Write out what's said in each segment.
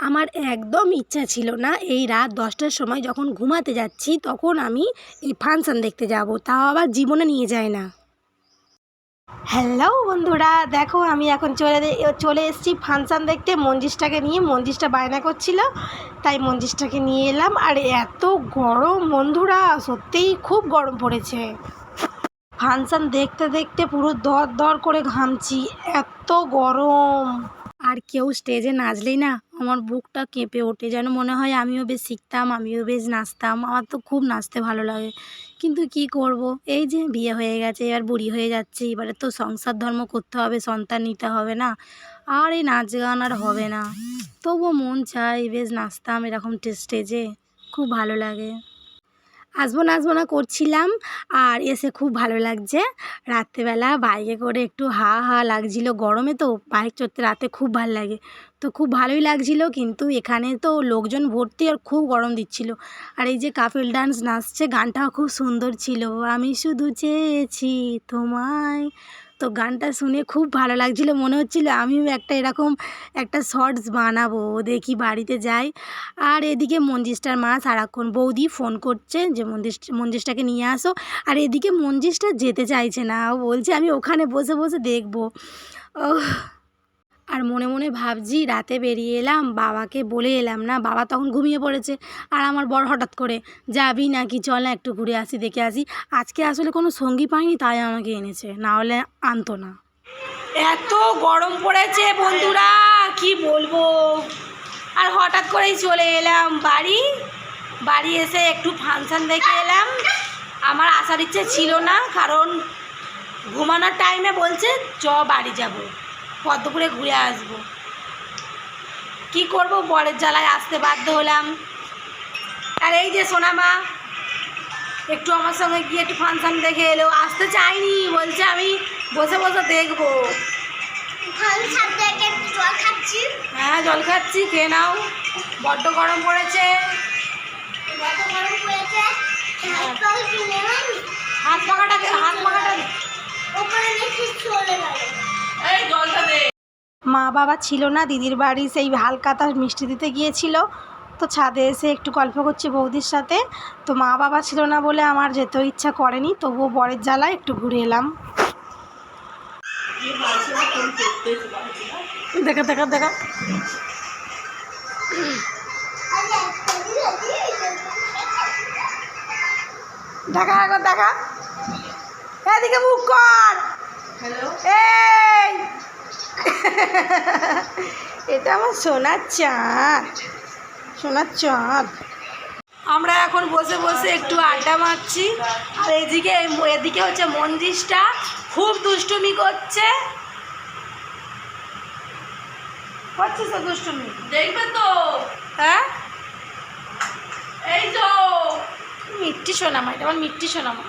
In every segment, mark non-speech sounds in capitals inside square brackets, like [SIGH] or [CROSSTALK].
আমার একদম ইচ্ছা ছিল না এই রাত দশটার সময় যখন ঘুমাতে যাচ্ছি তখন আমি এই ফাংশান দেখতে যাব। তাও আবার জীবনে নিয়ে যায় না। হ্যালো বন্ধুরা দেখো আমি এখন চলে চলে এসেছি ফাংশান দেখতে। মঞ্জিসটাকে নিয়ে মঞ্জিসটা বায়না করছিল তাই মঞ্জিসটাকে নিয়ে এলাম। আর এত গরম বন্ধুরা সত্যিই খুব গরম পড়েছে। ফাংশান দেখতে দেখতে পুরো দর দর করে ঘামছি এত গরম। আর কেউ স্টেজে নাচলেই না। আমার বুকটা কেঁপে ওঠে, যেন মনে হয় আমিও বেশ শিখতাম, আমিও বেশ নাচতাম। আমার তো খুব নাচতে ভালো লাগে। কিন্তু কি করব? এই যে বিয়ে হয়ে গেছে, এবার বুড়ি হয়ে যাচ্ছে, এবারে তো সংসার ধর্ম করতে হবে, সন্তান নিতে হবে না। আর এই নাচ গান আর হবে না। তবুও মন চায় বেশ নাচতাম এরকম স্টেজে খুব ভালো লাগে। আসব না আসব না করছিলাম আর এসে খুব ভালো লাগছে। রাত্রেবেলা বাইকে করে একটু হা হা লাগছিল। গরমে তো বাইক চড়তে রাতে খুব ভালো লাগে। তো খুব ভালোই লাগছিল কিন্তু এখানে তো লোকজন ভর্তি আর খুব গরম দিচ্ছিল। আর এই যে কাপিল ডান্স নাচছে, গানটাও খুব সুন্দর ছিল। আমি শুধু চেয়েছি তোমায়। তো গানটা শুনে খুব ভালো লাগছিল। মনে হচ্ছিল আমিও একটা এরকম একটা শর্টস বানাবো। দেখি বাড়িতে যাই আর এদিকে মঞ্জিসটার মা সারাক্ষণ বৌদি ফোন করছে যে মঞ্জিস মঞ্জিসটাকে নিয়ে আসো। আর এদিকে মঞ্জিসটা যেতে চাইছে না। ও বলছে, আমি ওখানে বসে বসে দেখব। ওহ আর মনে মনে ভাবছি রাতে বেরিয়ে এলাম, বাবাকে বলে এলাম না, বাবা তখন ঘুমিয়ে পড়েছে। আর আমার বর হঠাৎ করে, যাবি নাকি? চল না একটু ঘুরে আসি, দেখে আসি। আজকে আসলে কোনো সঙ্গী পাইনি, তাই আমাকে এনেছে, না হলে আনতো না। এত গরম পড়েছে বন্ধুরা, কি বলব? আর হঠাৎ করেই চলে এলাম বাড়ি। বাড়ি এসে একটু ফাংশান দেখে এলাম। আমার আসার ইচ্ছে ছিল না, কারণ ঘুমানোর টাইমে বলছে, চ বাড়ি যাব। পদ্মপুরে ঘুরে আসব। কি করব? বরের জ্বালায় আসতে বাধ্য হলাম। আর এই যে সোনামা একটু আমার সঙ্গে গিয়ে একটু ফাংশান দেখে এলো। আসতে চাইনি বলছে আমি বসে বসে দেখব। হ্যাঁ জল খাচ্ছি খেয়ে নাও। বড্ড গরম পড়েছে। হাত পাখাটা হাত পাখাটা। ওপরে চলে গেল। মা বাবা ছিল না দিদির বাড়ি সেই হালকাতা মিষ্টি দিতে গিয়েছিল। তো ছাদে এসে একটু গল্প করছি বৌদির সাথে। তো মা বাবা ছিল না বলে আমার যেতেও ইচ্ছা করেনি তবুও বরের জ্বালায় একটু ঘুরে এলাম। দেখা দেখা দেখা। দেখা দেখা। এদিকে মুখ কর। এই! [LAUGHS] এটা আমার সোনার চাঁদ। সোনার চাঁদ। আমরা এখন বসে বসে একটু আড্ডা মারছি। আর এদিকে এদিকে হচ্ছে মন্দিরটা। খুব দুষ্টুমি করছে। দুষ্টুমি। তো? হ্যাঁ? এই তো। সোনামা এটা আমার সোনামা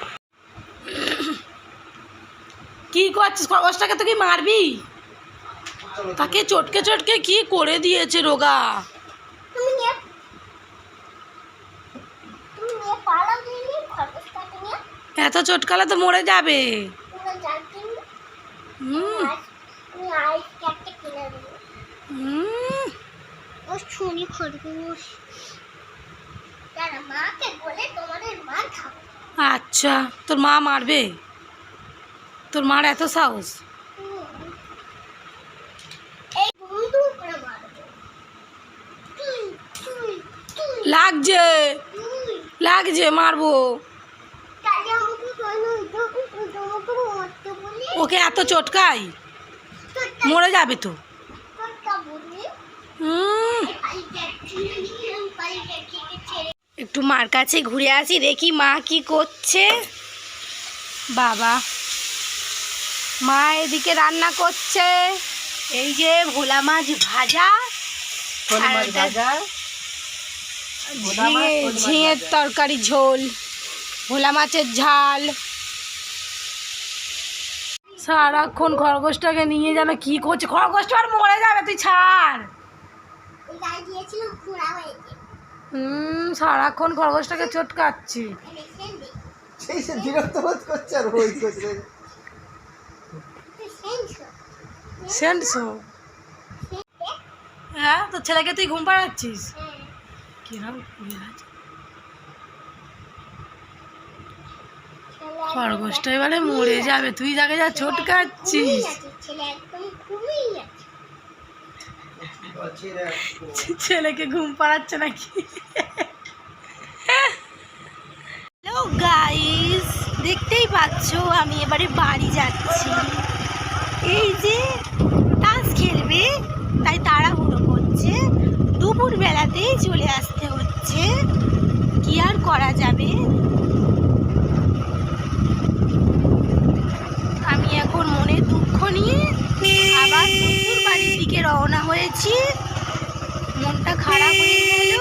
কি করছিস? খরগোশটাকে তো কি মারবি? তাকে চটকে চটকে কি করে দিয়েছে রোগা? এত চটকালে তো মরে যাবে। আচ্ছা তোর মা মারবে? তোর মার এত সাহস এই বন্ধু করে মারবো তুই তুই তুই লাগছে লাগছে মারবো। ওকে এত চটকাই? মরে যাবে তো। একটু মার কাছে ঘুরে আসি দেখি মা কি করছে। বাবা মা এদিকে রান্না করছে। এই যে ভোলা মাছ ভাজা একটা ঝিঙে ঝিঙের তরকারি ঝোল ভোলা মাছের ঝাল। সারাক্ষণ খরগোশটাকে নিয়ে যেন কি করছে? খরগোশটা আর মরে যাবে তুই ছাড়। হুম সারাক্ষণ খরগোশটাকে চটকাচ্ছি। হ্যাঁ তোর ছেলেকে তুই ঘুম পাড়াচ্ছিস? হ্যাঁ। কিরম আছে ছেলে খরগোশটা এবারে মরে যাবে তুই যাকে যা ছোটকাচ্ছিস। [LAUGHS] ছেলেকে ঘুম পাড়াচ্ছে নাকি? হ্যালো গাইস দেখতেই পাচ্ছ আমি এবারে বাড়ি যাচ্ছি। এই যে তাস খেলবে তাই তাড়াহুড়ো রাস্তাতেই চলে আসতে হচ্ছে। কি আর করা যাবে? আমি এখন মনে দুঃখ নিয়ে আবার বাড়ির দিকে রওনা হয়েছি। মনটা খারাপ হয়ে গেল।